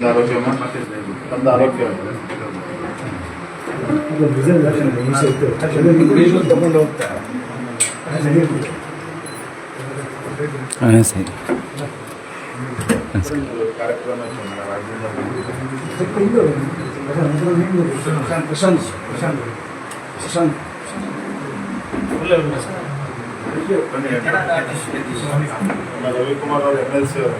ಒಂದು ಆರೋಗ್ಯಮ್ಮ ಒಂದು ಆರೋಗ್ಯ ಅದು ಡಿಸೈನ್ ಲಕ್ಷಣ ಹಿಂಸೆ ಇತ್ತು ಅದನ್ನು ತಗೊಂಡು ಹೋಗ್ತಾ ಹಾಂ ಸರಿ ಕಾರ್ಯಕ್ರಮ ಇತ್ತು ರಾಜ್ಯದ ಇದು ಪ್ರಶಾಂತ್ ಪ್ರಶಾಂತ್ ಪ್ರಶಾಂತ್ ಪ್ರಶಾಂತ್ ನಮ್ಮ ರವಿಕುಮಾರ್ ಅವರು ಎಮ್ ಎಲ್ ಸಿ ಅವರು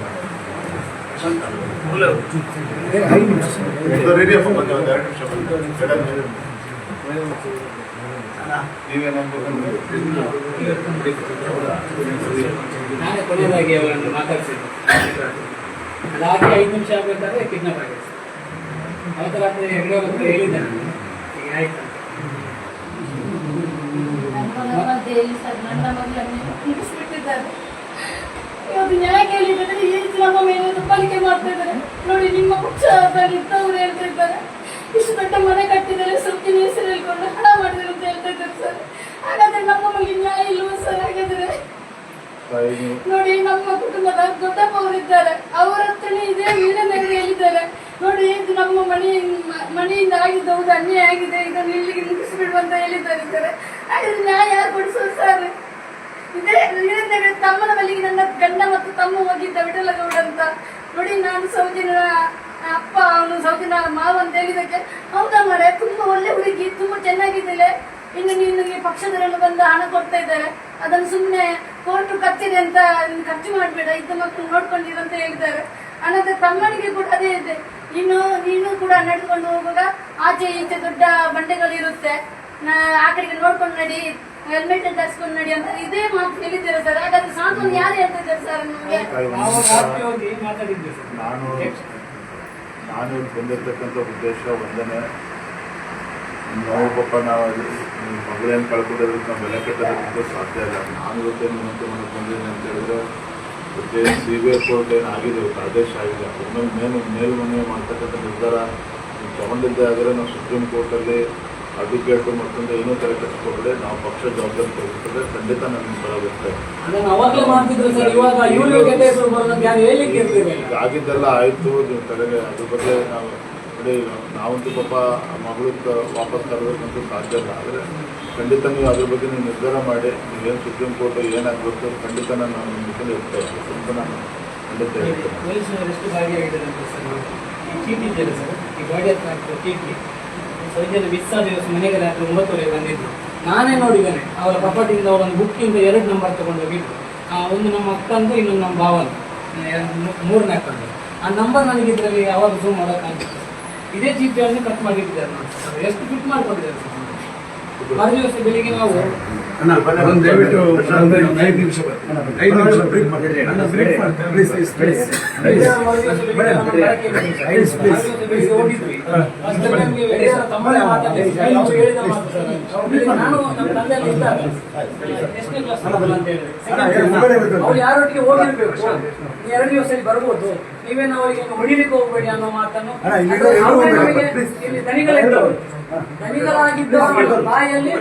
ನಾನೇ ಕೊನೆಯದಾಗಿ ಅವರನ್ನು ಮಾತಾಡ್ಸಿದ್ದು ಅದಾಗಿ ಐದು ನಿಮಿಷ ಆಗಬೇಕಾದ್ರೆ ಕಿಡ್ನಾಪ್ ಆಗಿದೆ ಅವತ್ತು ರಾತ್ರಿ ಹೆಗ್ಡೆ ಹತ್ರ ಹೇಳಿದ್ದೆ ಈಗ ಆಯ್ತು ನನ್ನ ಮಗಳನ್ನು ಇವತ್ತು ನ್ಯಾಯ ಕೇಳಿದ್ರೆ ಈ ರೀತಿ ನಮ್ಮ ಮೇಲೆ ದಬ್ಬಾಳಿಕೆ ಮಾಡ್ತಾ ಇದ್ದಾರೆ. ನೋಡಿ, ನಿಮ್ಮ ಪಕ್ಷದಲ್ಲಿ ಇದ್ದವರು ಹೇಳ್ತಾ ಇದ್ದಾರೆ. ಇಷ್ಟು ದೊಡ್ಡ ಮನೆ ಕಟ್ಟಿದ್ದಾರೆ ಸುತ್ತಿ ಹೆಸರು ಹೇಳ್ಕೊಂಡು ಹಣ ಮಾಡಿದ್ದಾರೆ ಅಂತ ಹೇಳ್ತಾ ಇದ್ದಾರೆ ಸರ್. ಹಾಗಾದ್ರೆ ನಮ್ಮ ಮಗಳಿಗೆ ನ್ಯಾಯ ಇಲ್ವ ಸರ್? ಹಾಗಾದ್ರೆ ನೋಡಿ, ನಮ್ಮ ಕುಟುಂಬದ ದೊಡ್ಡಪ್ಪ ಅವರಿದ್ದಾರೆ ಅವರ ಹತ್ರನೇ ಇದೇ ವೀರನಗರ ಹೇಳಿದ್ದಾರೆ ನೋಡಿ, ಇದು ನಮ್ಮ ಮನೆ ಮ- ಮನೆಯಿಂದ ಆಗಿದ್ದ ಒಂದು ಅನ್ಯಾಯ ಆಗಿದೆ. ಇದನ್ನು ಇಲ್ಲಿಗೆ ಮುಗಿಸ್ಬಿಡುವಂತ ಹೇಳಿದ್ದಾರೆ ಸರ್. ಹಾಗಾದ್ರೆ ನ್ಯಾಯ ಯಾರು ಕೊಡಿಸೋದು ಸರ್? ಇದೇ ವೀರೇಂದ್ರ ತಮ್ಮನ ಬಳಿಗೆ ನನ್ನ ಗಂಡ ಮತ್ತು ತಮ್ಮ ಹೋಗಿದ್ದ ವಿಠಲಗೌಡ ಅಂತ ನೋಡಿ, ನಾನು ಸೌಜಿನ ಅಪ್ಪ, ಅವನು ಸೌಜಿನ ಮಾವ ಅಂತ ಹೇಳಿದಕ್ಕೆ ಹೌದಾ ಮರೆ ತುಂಬಾ ಒಳ್ಳೆ ಹುಡುಗಿ, ತುಂಬಾ ಚೆನ್ನಾಗಿದ್ದಾಳೆ. ಇನ್ನು ನಿನಗೆ ಪಕ್ಷದವರೆಲ್ಲ ಬಂದು ಹಣ ಕೊಡ್ತಾ ಇದ್ದಾರೆ. ಅದನ್ನು ಸುಮ್ಮನೆ ಕೋರ್ಟ್ ಕತ್ತಿದೆ ಅಂತ ನೀನು ಖರ್ಚು ಮಾಡಬೇಡ, ಇದ್ದ ಮಕ್ಕಳು ನೋಡ್ಕೊಂಡಿರು ಅಂತ ಹೇಳಿದ್ದಾರೆ. ಅನಂತರ ತಮ್ಮನಿಗೆ ಕೂಡ ಅದೇ ಇದೆ. ಇನ್ನು ನೀನು ಕೂಡ ನಡೆದುಕೊಂಡು ಹೋಗುವಾಗ ಆಚೆ ಈಚೆ ದೊಡ್ಡ ಬಂಡೆಗಳಿರುತ್ತೆ. ಆ ಕಡೆಗೆ ನೋಡ್ಕೊಂಡು ನಡಿ. ಹೆಲ್ಮೆಟ್ ಧರಿಸ್ಕೊಂಡು ನಡಿ ಅಂತ ಇದೇ ಮಾತು ಹೇಳಿದ್ದೀರಾ ಸರ್. ಹಾಗಾದ್ರೆ ಸಾಂತ್ವನ ಯಾರು ಹೇಳ್ತಿದ್ದಾರೆ ಸರ್ ನಿಮಗೆ? ತಾಯಿ ನಾವು ಒಂದು ರಾತ್ರಿ ನಿಮಿಷ. ಹೋಗಿ ಮಾತಾಡಿದ್ವಿ ಸರ್. ನಾನು ನಾನು ಬಂದಿರ್ತಕ್ಕಂಥ ಉದ್ದೇಶ ಒಂದನೇ ನಾವು ಪಾಪ ನಾವು ಅಲ್ಲಿ ನಿಮ್ಮ ಮಗಳೇನು ಕಳ್ಕೊಂಡಿರೋದಕ್ಕೆ ನಾವು ಬೆಲೆ ಕಟ್ಟೋದಕ್ಕಿಂತ ಸಾಧ್ಯ ಇಲ್ಲ. ನಾನು ಇವತ್ತೇ ನಿಮ್ಮಂತ ಮನೆಗೆ ಬಂದಿದ್ದೀನಿ ಅಂತ ಹೇಳಿದ್ರೆ ಇವತ್ತೇ ಸಿ ಬಿ ಐ ಕೋರ್ಟ್ ಏನು ಆಗಿದೆ ಇವತ್ತು ಆದೇಶ ಆಗಿದೆ. ಒಮ್ಮೆ ಮೇಲೆ ಮೇಲ್ಮನವಿ ಮಾಡ್ತಕ್ಕಂಥ ನಿರ್ಧಾರ ತಗೊಂಡಿದ್ದೆ ಆದರೆ ನಾವು ಸುಪ್ರೀಂ ಕೋರ್ಟಲ್ಲಿ ಅಡ್ವೊಕೇಟು ಮತ್ತೊಂದು ಏನೂ ತಲೆ ಕಟ್ಟಿಸ್ಕೊಬೇಡಿ ನಾವು ಪಕ್ಷ ಜವಾಬ್ದಾರಿ ತೆಗೆದುಕೊಂಡ್ರೆ ಖಂಡಿತ ನಮ್ಗೆ ಬಲ ಪರ ಬರ್ತಾ ಇದ್ದೀನಿ ಅದನ್ನು ಅವಾಗಲೇ ಮಾಡ್ತಿದ್ರು ಸರ್ ಇವಾಗ ಇವ್ರಿಗೆ ಕೆಟ್ಟ ಹೆಸರು ಬರೋದಂತ ಯಾರು ಹೇಳಿಕ್ಕೆ ಇರ್ತೀವಿ ಈಗ ಆಗಿದ್ದೆಲ್ಲ ಆಯಿತು ನೀವು ತಲೆಗೆ ಅದ್ರ ಬಗ್ಗೆ ನಾವು ನೋಡಿ ನಾವಂತೂ ಪಾಪ ಮಗಳು ವಾಪಸ್ ತರಬೇಕಂತೂ ಸಾಧ್ಯ ಇಲ್ಲ. ಆದರೆ ಖಂಡಿತ ನೀವು ಅದ್ರ ಬಗ್ಗೆ ನೀವು ನಿರ್ಧಾರ ಮಾಡಿ ನೀವೇನು ಸುಪ್ರೀಂ ಕೋರ್ಟ್ ಏನಾಗಬೇಕು ಖಂಡಿತ ನಾನು ಜೊತೆ ಇರ್ತಾ. ಇರ್ತೀನಿ ಅಂತ ನಾನು ಖಂಡಿತ ಹೇಳ್ತೇನೆ. ಪೊಲೀಸರು ಬಿಸಾ ದಿವಸ ಮನೆಗೆ ರಾತ್ರಿ ಒಂಬತ್ತುವರೆಗೆ ಬಂದಿದ್ರು. ನಾನೇ ನೋಡಿದ್ದೇನೆ ಅವರ ಪಪ್ಪಟಿಯಿಂದ ಅವರೊಂದು ಬುಕ್ಕಿಂದ ಎರಡು ನಂಬರ್ ಆ, ಒಂದು ನಮ್ಮ ಅಕ್ಕಂದು ಇನ್ನೊಂದು ನಮ್ಮ ಭಾವನ. ಮೂರನೇ ಅಕ್ಕಂದು. ಆ ನಂಬರ್ ನನಗೆ ಇದರಲ್ಲಿ ಯಾವಾಗ ಝೂಮ್ ಮಾಡೋಕ್ಕಾಗಿತ್ತು ಇದೇ ಚೀಟಿಯನ್ನು ಕಟ್ ಮಾಡಿಟ್ಟಿದ್ದಾರೆ ನಾನು ಎಷ್ಟು ಫಿಟ್ ಮಾಡಿಕೊಂಡಿದ್ದಾರೆ. ಬೆಳಿಗ್ಗೆ ನಾವು ದಯವಿಟ್ಟು ಐದು ನಿಮಿಷ ಐದು ನಿಮಿಷ ಬ್ರೇಕ್. ಯಾರೊಟ್ಟಿಗೆ ಹೋಗಿರ್ಬೇಕು. ಎರಡು ದಿವಸ ಬರ್ಬೋದು. ನೀವೇನು ಅವರಿಗೆ ಹೊಡಿಲಿಕ್ಕೆ ಹೋಗ್ಬೇಡಿ ಅನ್ನೋ ಮಾತನ್ನು ಇಲ್ಲಿ ದನಿಗಳಾಗಿದ್ದವರು ಬಾಯಲ್ಲಿ